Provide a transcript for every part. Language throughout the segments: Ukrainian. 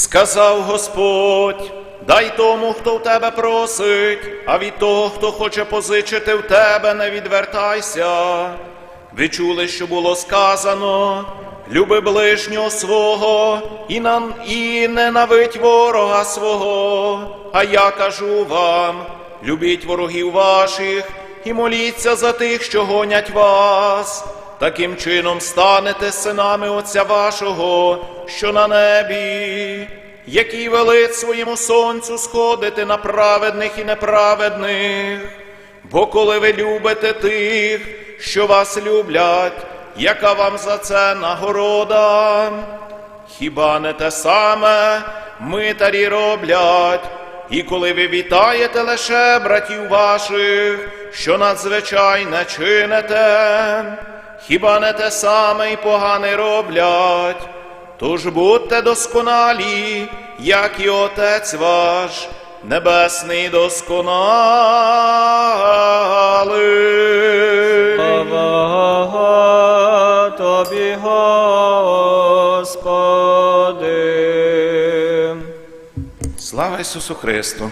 Сказав Господь, дай тому, хто в тебе просить, а від того, хто хоче позичити в тебе, не відвертайся. Ви чули, що було сказано, люби ближнього свого і, на, і ненавидь ворога свого. А я кажу вам, любіть ворогів ваших і моліться за тих, що гонять вас. Таким чином станете синами Отця вашого, що на небі, який велить своєму сонцю сходити на праведних і неправедних. Бо коли ви любите тих, що вас люблять, яка вам за це нагорода? Хіба не те саме митарі роблять? І коли ви вітаєте лише братів ваших, що надзвичайне чините, хіба не те саме й погане роблять? Тож будьте досконалі, як і Отець ваш, небесний досконалий. Слава тобі, Господи. Слава Ісусу Христу!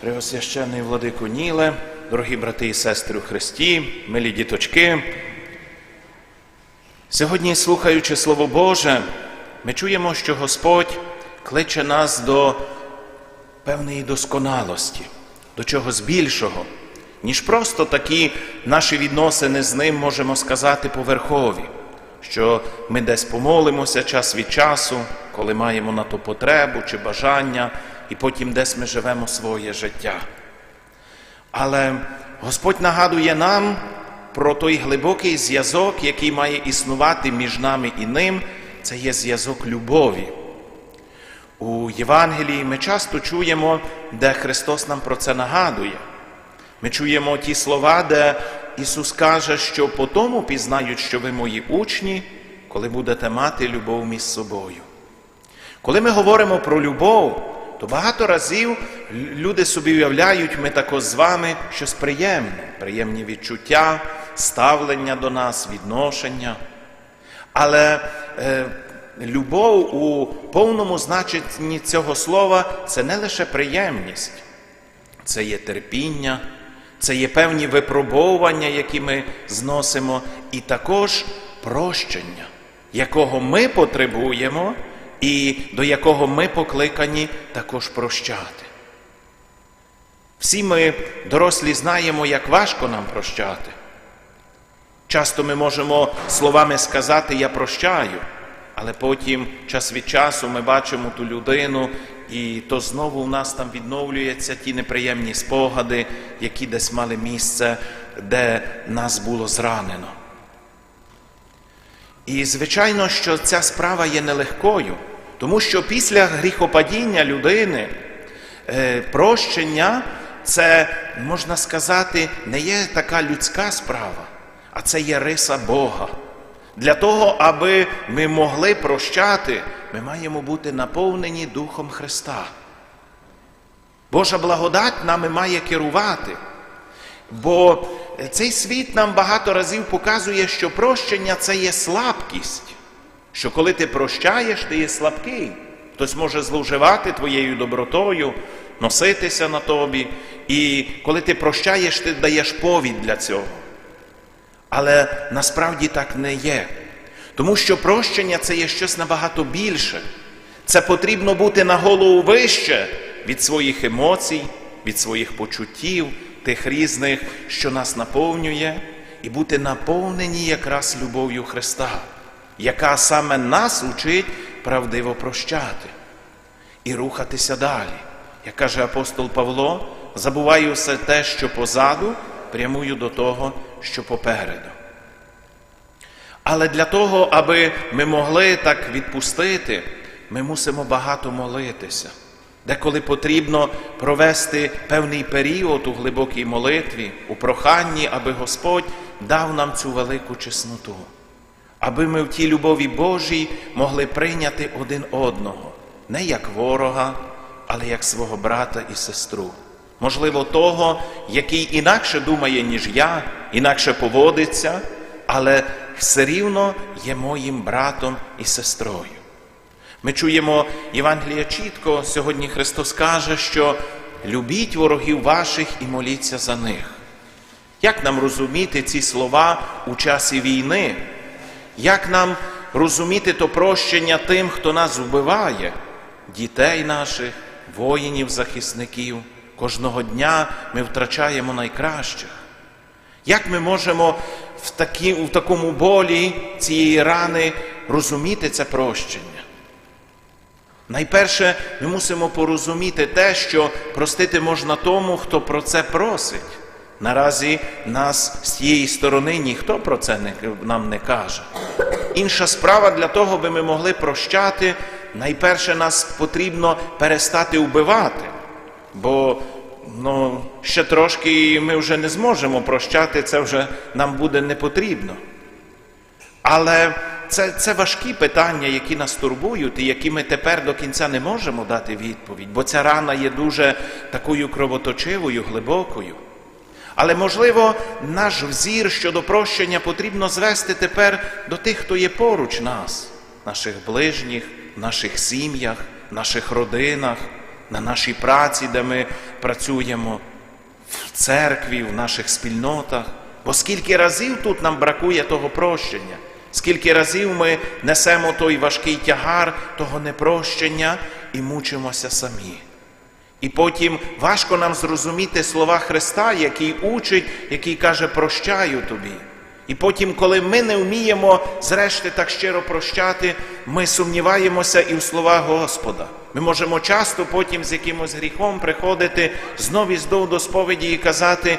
Преосвященний владику Ніле, дорогі брати і сестри у Христі, милі діточки. Сьогодні, слухаючи Слово Боже, ми чуємо, що Господь кличе нас до певної досконалості, до чогось більшого, ніж просто такі наші відносини з ним можемо сказати поверхові, що ми десь помолимося час від часу, коли маємо на то потребу чи бажання, і потім десь ми живемо своє життя. Але Господь нагадує нам про той глибокий зв'язок, який має існувати між нами і ним, це є зв'язок любові. У Євангелії ми часто чуємо, де Христос нам про це нагадує. Ми чуємо ті слова, де Ісус каже, що по тому пізнають, що ви мої учні, коли будете мати любов між собою. Коли ми говоримо про любов, то багато разів люди собі уявляють, ми також з вами щось приємне, приємні відчуття, ставлення до нас, відношення. Але е, любов у повному значенні цього слова це не лише приємність, це є терпіння, це є певні випробовування, які ми зносимо, і також прощення, якого ми потребуємо і до якого ми покликані також прощати. Всі ми, дорослі, знаємо, як важко нам прощати. Часто ми можемо словами сказати Я прощаю, але потім час від часу ми бачимо ту людину, і то знову у нас там відновлюються ті неприємні спогади, які десь мали місце, де нас було зранено. І звичайно, що ця справа є нелегкою, тому що після гріхопадіння людини е, прощення це, можна сказати, не є така людська справа, а це є риса Бога. Для того, аби ми могли прощати, ми маємо бути наповнені Духом Христа. Божа благодать нами має керувати. Бо цей світ нам багато разів показує, що прощення це є слабкість. Що коли ти прощаєш, ти є слабкий. Хтось може зловживати твоєю добротою, носитися на тобі. І коли ти прощаєш, ти даєш повід для цього. Але насправді так не є. Тому що прощення це є щось набагато більше. Це потрібно бути на голову вище від своїх емоцій, від своїх почуттів, тих різних, що нас наповнює, і бути наповнені якраз любов'ю Христа, яка саме нас учить правдиво прощати і рухатися далі. Як каже апостол Павло, забуваю все те, що позаду, прямую до того, що попереду. Але для того, аби ми могли так відпустити, ми мусимо багато молитися. Деколи потрібно провести певний період у глибокій молитві, у проханні, аби Господь дав нам цю велику чесноту, аби ми в тій любові Божій могли прийняти один одного, не як ворога, але як свого брата і сестру. Можливо, того, який інакше думає, ніж я, інакше поводиться, але все рівно є моїм братом і сестрою. Ми чуємо Євангелія чітко, сьогодні Христос каже, що любіть ворогів ваших і моліться за них. Як нам розуміти ці слова у часі війни? Як нам розуміти то прощення тим, хто нас вбиває, дітей наших, воїнів, захисників? Кожного дня ми втрачаємо найкращих. Як ми можемо в, такі, в такому болі цієї рани розуміти це прощення? Найперше, ми мусимо порозуміти те, що простити можна тому, хто про це просить. Наразі нас з тієї сторони ніхто про це не, нам не каже. Інша справа для того, би ми могли прощати, найперше нас потрібно перестати вбивати, бо ну, ще трошки ми вже не зможемо прощати, це вже нам буде не потрібно. Але це, це важкі питання, які нас турбують, і які ми тепер до кінця не можемо дати відповідь, бо ця рана є дуже такою кровоточивою, глибокою. Але, можливо, наш взір щодо прощення потрібно звести тепер до тих, хто є поруч нас, наших ближніх, наших сім'ях, наших родинах, на нашій праці, де ми працюємо, в церкві, в наших спільнотах. Бо скільки разів тут нам бракує того прощення, скільки разів ми несемо той важкий тягар того непрощення і мучимося самі. І потім важко нам зрозуміти слова Христа, який учить, який каже, прощаю тобі. І потім, коли ми не вміємо, зрешти так щиро прощати, ми сумніваємося і в словах Господа. Ми можемо часто потім з якимось гріхом приходити знов і знов до сповіді і казати,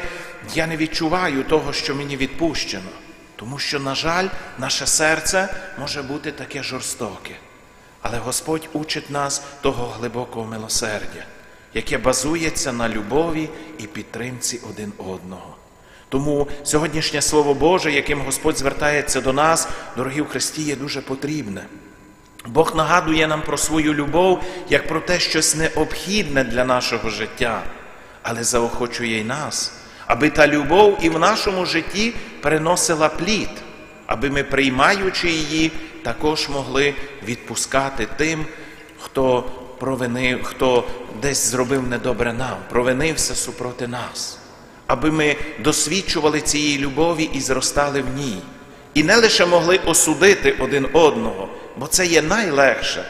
я не відчуваю того, що мені відпущено. Тому що, на жаль, наше серце може бути таке жорстоке. Але Господь учить нас того глибокого милосердя яке базується на любові і підтримці один одного. Тому сьогоднішнє Слово Боже, яким Господь звертається до нас, дорогі в Христі, є дуже потрібне. Бог нагадує нам про свою любов як про те щось необхідне для нашого життя, але заохочує й нас, аби та любов і в нашому житті приносила плід, аби ми, приймаючи її, також могли відпускати тим, хто провинив, хто десь зробив недобре нам, провинився супроти нас, аби ми досвідчували цієї любові і зростали в ній. І не лише могли осудити один одного, бо це є найлегше,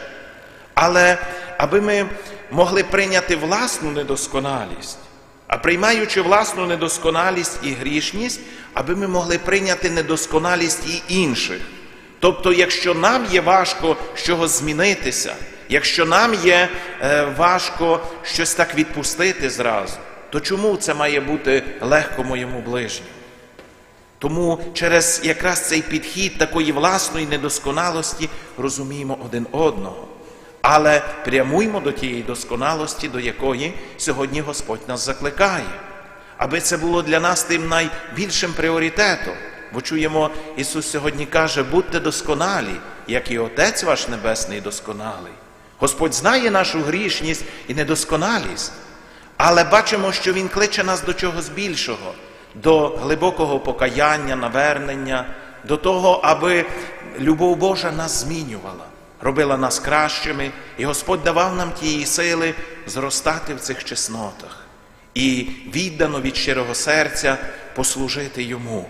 але аби ми могли прийняти власну недосконалість, а приймаючи власну недосконалість і грішність, аби ми могли прийняти недосконалість і інших. Тобто, якщо нам є важко з чогось змінитися, Якщо нам є е, важко щось так відпустити зразу, то чому це має бути легко моєму ближньому? Тому через якраз цей підхід такої власної недосконалості розуміємо один одного. Але прямуймо до тієї досконалості, до якої сьогодні Господь нас закликає, аби це було для нас тим найбільшим пріоритетом. Бо чуємо, Ісус сьогодні каже, будьте досконалі, як і Отець ваш Небесний досконалий. Господь знає нашу грішність і недосконалість, але бачимо, що Він кличе нас до чогось більшого, до глибокого покаяння, навернення, до того, аби любов Божа нас змінювала, робила нас кращими, і Господь давав нам тієї сили зростати в цих чеснотах і віддано від щирого серця послужити йому,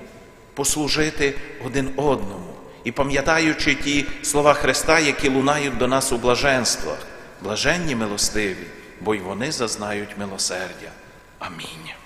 послужити один одному і пам'ятаючи ті слова Христа, які лунають до нас у блаженствах, блаженні милостиві, бо й вони зазнають милосердя. Амінь.